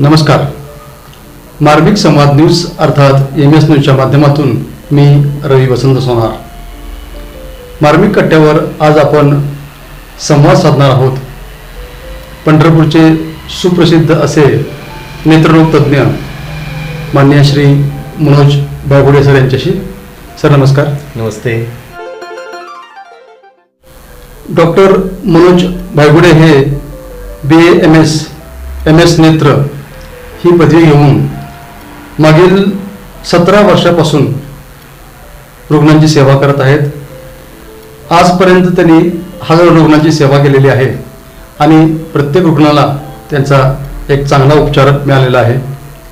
नमस्कार. मार्मिक संवाद न्यूज अर्थात एम एस न्यूजच्या माध्यमातून मी रवी वसंत सोनार. मार्मिक कट्ट्यावर आज आपण संवाद साधणार आहोत. पंढरपूरचे सुप्रसिद्ध असे नेत्ररोग तज्ज्ञ मान्य श्री मनोज बागुडे सर यांच्याशी. सर नमस्कार. नमस्ते. Doctor Manoj Bhaygude B A M S M S S नेत्र ही पदवी घेऊन मागील सतरा वर्षापासून रुग्णांची सेवा करत आहेत. आजपर्यंत त्यांनी हजारो रुग्णांची सेवा केलेली आहे आणि प्रत्येक रुग्णाला त्यांचा एक चांगला उपचार मिळालेला आहे.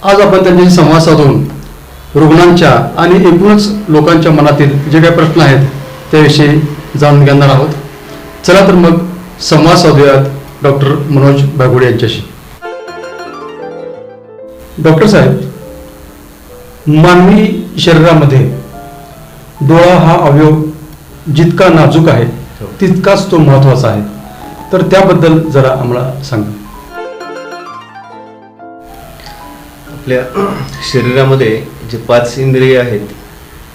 आज आपण त्यांच्याशी संवाद साधून रुग्णांच्या आणि एकूणच लोकांच्या मनातील जे काही प्रश्न आहेत त्याविषयी जाणून घेणार आहोत. चला तर मग संवाद साधूयात डॉक्टर मनोज बागुडे यांच्याशी. डॉक्टर साहेब मानवी शरीरामध्ये डोळा हा अवयव जितका नाजूक आहे तितकाच तो महत्त्वाचा आहे. तर त्याबद्दल जरा आम्हाला सांगा. आपल्या शरीरामध्ये जे पाच इंद्रिय आहेत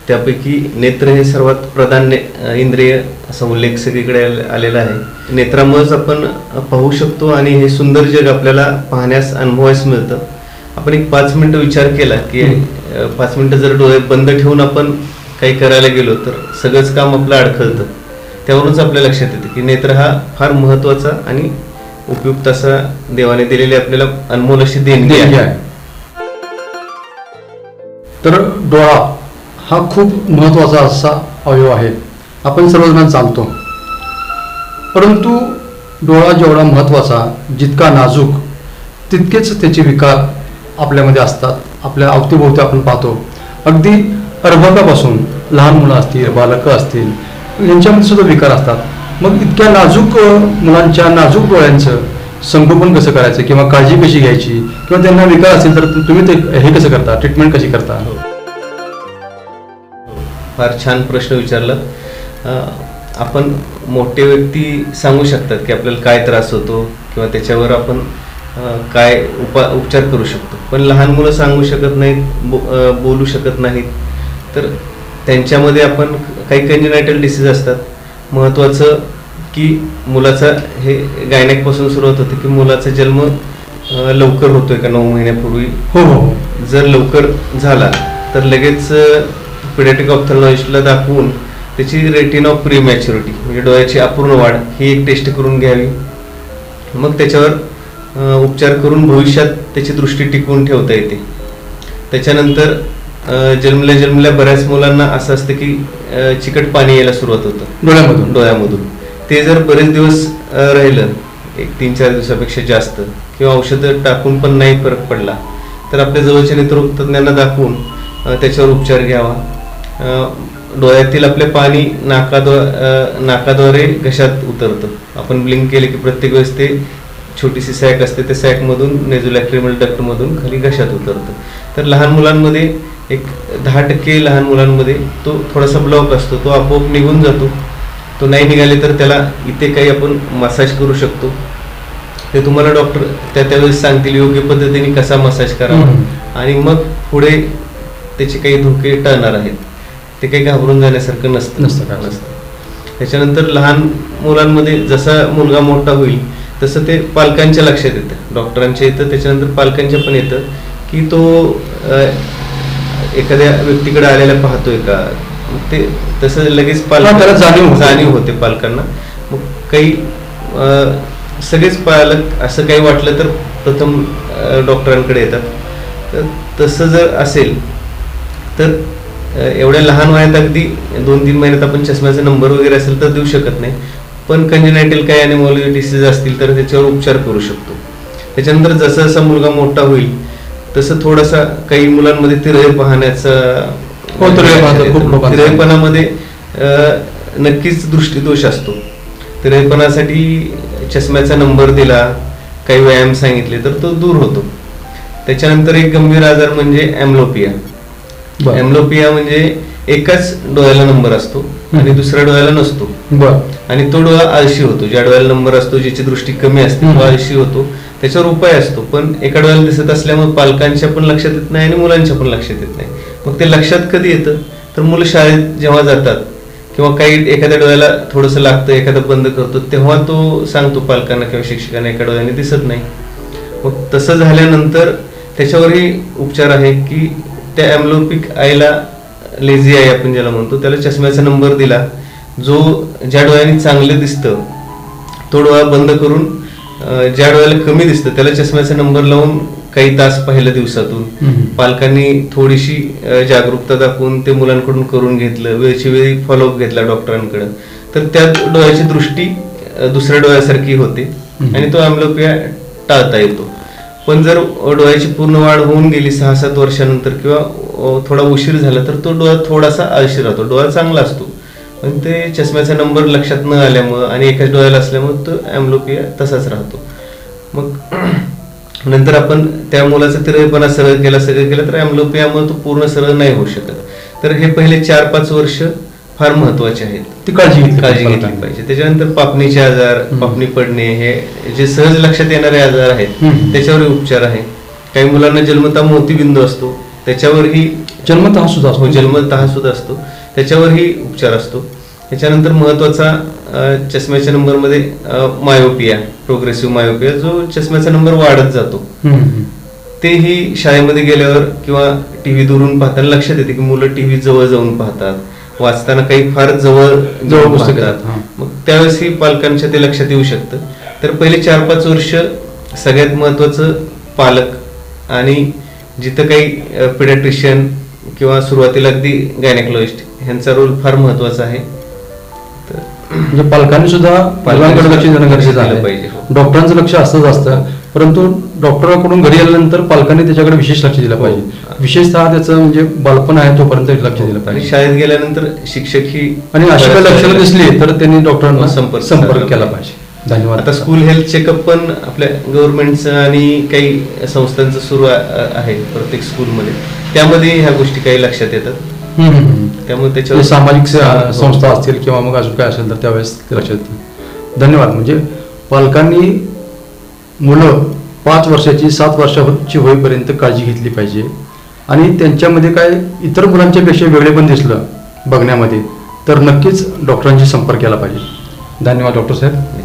त्यापैकी नेत्र हे सर्वात प्रधान ने इंद्रिय असा उल्लेख सगळीकडे आले- आलेला आहे. नेत्रामुळेच आपण पाहू शकतो आणि हे सुंदर जग आपल्याला पाहण्यास अनुभवायस मिळतं. आपण एक पाच मिनिटं विचार केला की पाच मिनिटं जर डोळे बंद ठेवून आपण काही करायला गेलो तर सगळंच काम आपलं अडखळतं. त्यावरूनच आपल्या लक्षात येतं की नेत्र हा फार महत्त्वाचा आणि उपयुक्त असा देवाने दिलेली आपल्याला अनमोल अशी देणगी आहे. तर डोळा हा खूप महत्त्वाचा असा अवयव आहे. आपण सर्वजण जाणतो परंतु डोळा जेवढा महत्त्वाचा जितका नाजूक तितकेच त्याचे विकार आपल्यामध्ये असतात. आपल्या अवतीभोवती आपण पाहतो. अगदी अर्भकापासून लहान मुलं असतील बालकं असतील यांच्यामध्ये सुद्धा विकार असतात. मग इतक्या नाजूक मुलांच्या नाजूक डोळ्यांचं संगोपन कसं करायचं किंवा काळजी कशी घ्यायची किंवा त्यांना विकार असेल तर तुम्ही ते हे कसं करता? ट्रीटमेंट कशी करता? हो. फार छान प्रश्न विचारला आपण मोठे व्यक्ती सांगू शकतात की आपल्याला काय त्रास होतो किंवा त्याच्यावर आपण काय उपा उपचार करू शकतो. पण लहान मुलं सांगू शकत नाहीत बो बोलू शकत नाहीत. तर त्यांच्यामध्ये आपण काही कंजेनायटल डिसीज असतात. महत्त्वाचं की मुलाचा हे गायनॅकपासून सुरुवात होते की मुलाचा जन्म लवकर होतोय का नऊ महिन्यापूर्वी? हो हो हो. जर लवकर झाला तर लगेच पिडॅटिक ऑप्थॉलॉजिस्टला दाखवून त्याची रेटिन ऑफ प्री मॅच्युरिटी म्हणजे डोळ्याची अपूर्ण वाढ ही एक टेस्ट करून घ्यावी. मग त्याच्यावर उपचार करून भविष्यात त्याची दृष्टी टिकवून ठेवता येते. त्याच्यानंतर जन्मल्या जन्मल्या बऱ्याच मुलांना असं असतं की चिकट पाणी यायला सुरुवात होतं. डोळ्यामधून. डोळ्यामधून. ते जर बरेच दिवस राहिलं एक तीन चार दिवसापेक्षा जास्त किंवा औषधं टाकून पण नाही फरक पडला तर आपल्या जवळच्या नेत्ररोग तज्ञांना दाखवून त्याच्यावर उपचार घ्यावा. डोळ्यातील आपले पाणी नाकाद्वा नाकाद्वारे घशात उतरतं. आपण ब्लिंक केले की प्रत्येक वेळेस ते छोटीशी सॅक असते त्या सॅकमधून नेझोलॅक्रिमल डक्टमधून खाली घशात उतरतं. तर लहान मुलांमध्ये एक दहा टक्के लहान मुलांमध्ये तो थोडासा ब्लॉक असतो तो आपोआप निघून जातो. तो नाही निघाले तर त्याला इथे काही आपण मसाज करू शकतो. ते तुम्हाला डॉक्टर त्या त्यावेळेस सांगतील योग्य पद्धतीने कसा मसाज करावा. आणि मग पुढे त्याचे काही धोके टळणार आहेत. ते काही घाबरून जाण्यासारखं नसतं. नसतं काय. त्याच्यानंतर लहान मुलांमध्ये जसा मुलगा मोठा होईल तसं ते पालकांच्या लक्षात येतं. डॉक्टरांच्या येतं त्याच्यानंतर पालकांच्या पण येतं की तो एखाद्या व्यक्तीकडे आलेला पाहतोय का? ते तसं लगेच त्याला जाणीव होते. जाणीव होते पालकांना. मग काही सगळेच पालक असं काही वाटलं तर प्रथम डॉक्टरांकडे येतात. तर तसं जर असेल तर एवढ्या लहान वयात अगदी दोन तीन महिन्यात आपण चष्म्याचा नंबर वगैरे असेल तर देऊ शकत नाही. पण कंजेनायटल काही अॅनिमोल डिसीज असतील तर त्याच्यावर उपचार करू शकतो. त्याच्यानंतर जसा जसा मुलगा मोठा होईल तसं थोडासा काही मुलांमध्ये तिरळे पाहण्याचा हो, अं, नक्कीच दृष्टीदोष असतो. तिरळेपणासाठी चष्म्याचा नंबर दिला काही व्यायाम सांगितले तर तो दूर होतो. त्याच्यानंतर एक गंभीर आजार म्हणजे ॲम्लोपिया बरं. एम्लोपिया म्हणजे एकाच डोळ्याला नंबर असतो आणि दुसऱ्या डोळ्याला नसतो. आणि तो डोळा आळशी होतो. ज्या डोळ्याला नंबर असतो ज्याची दृष्टी कमी असते तो. आळशी होतो. त्याच्यावर उपाय असतो. पण एका डोळ्याला दिसत असल्यामुळे पालकांच्या पण लक्षात येत नाही आणि मुलांच्या पण लक्षात येत नाही. मग ते लक्षात कधी येतं? तर मुलं शाळेत जेव्हा जातात किंवा काही एखाद्या डोळ्याला थोडंसं लागतं एखादा बंद करतो तेव्हा तो सांगतो पालकांना किंवा शिक्षकांना एका डोळ्याने दिसत नाही. मग तसं झाल्यानंतर त्याच्यावरही उपचार आहे की त्या ॲम्लोपिक आईला लेझी आई आपण ज्याला म्हणतो त्याला चष्म्याचा नंबर दिला. जो ज्या डोळ्याने चांगलं दिसतं तो डोळा बंद करून ज्या डोळ्याला कमी दिसतं त्याला चष्म्याचा नंबर लावून काही तास पाहिलं दिवसातून. पालकांनी थोडीशी जागरूकता दाखवून ते मुलांकडून करून घेतलं वेळची वेळी फॉलोअप घेतला डॉक्टरांकडे तर त्या डोळ्याची दृष्टी दुसऱ्या डोळ्यासारखी होते. आणि तो अँब्लोपिया टाळता येतो. पण जर डोळ्याची पूर्ण वाढ होऊन गेली सहा सात वर्षानंतर किंवा थोडा उशीर झाला तर तो डोळा थोडासा आळशी राहतो. डोळा चांगला असतो. पण ते चष्म्याचा नंबर लक्षात न आल्यामुळं आणि एकाच डोळ्याला असल्यामुळं तो ॲम्लोपिया तसाच राहतो. मग नंतर आपण त्या मुलाचा तिरपणा सरळ केला सगळं केलं तर ॲम्लोपियामुळे तो पूर्ण सरळ नाही होऊ शकत. तर हे पहिले चार पाच वर्ष फार महत्त्वाचे आहेत. ती काळजी काळजी घेतली पाहिजे. त्याच्यानंतर पापणीचे आजार. पापणी पडणे हे जे सहज लक्षात येणारे आजार आहेत. त्याच्यावर उपचार आहे. काही मुलांना जन्मता मोतीबिंदू असतो. त्याच्यावरही जन्मत सुद्धा हो जन्मतः सुद्धा असतो. त्याच्यावरही उपचार असतो. त्याच्यानंतर महत्त्वाचा चष्म्याच्या नंबरमध्ये मायोपिया प्रोग्रेसिव्ह मायोपिया जो चष्म्याचा नंबर वाढत जातो. तेही शाळेमध्ये गेल्यावर किंवा टीव्ही दुरून पाहताना लक्षात येते की मुलं टीव्ही जवळ जाऊन पाहतात. वाचताना काही फार जवळ जवळ जाऊन पुस्तकं पाहतात आहेत, हां. मग पालकांच्या ते लक्षात येऊ शकतं तर पहिले चार पाच वर्ष सगळ्यात महत्वाचं पालक आणि जिथं काही पिडॅट्रिशियन किंवा सुरुवातीला अगदी गायनेकॉलॉजिस्ट ह्यांचा रोल फार महत्त्वाचा आहे तर म्हणजे पालकांनी सुद्धा मुलांकडे लक्ष देणं गरजेचं आहे पाहिजे, हो. डॉक्टरांचं लक्ष असतंच असतं परंतु डॉक्टरांकडून घरी आल्यानंतर पालकांनी त्याच्याकडे विशेष लक्ष दिलं पाहिजे. विशेषतः त्याचं म्हणजे बालपण आहे तोपर्यंत लक्ष दिलं पाहिजे. शाळेत गेल्यानंतर शिक्षक ही आणि अशी काही लक्षणं दिसली तर त्यांनी डॉक्टरांना संपर्क संपर्क केला पाहिजे. धन्यवाद. आता स्कूल हेल्थ चेकअप पण आपल्या गव्हर्नमेंटचं आणि काही संस्थांचं सुरू आहे प्रत्येक स्कूलमध्ये त्यामध्ये ह्या गोष्टी काही लक्षात येतात. त्यामुळे त्याच्यावर सामाजिक स- हो. संस्था असतील किंवा मग अजून काय असेल तर त्यावेळेस लक्षात येतं. धन्यवाद. म्हणजे पालकांनी मुलं पाच वर्षाची सात वर्षाची होईपर्यंत काळजी घेतली पाहिजे. आणि त्यांच्यामध्ये काय इतर मुलांच्यापेक्षा वेगळे पण दिसलं बघण्यामध्ये तर नक्कीच डॉक्टरांशी संपर्क केला पाहिजे. धन्यवाद डॉक्टर साहेब.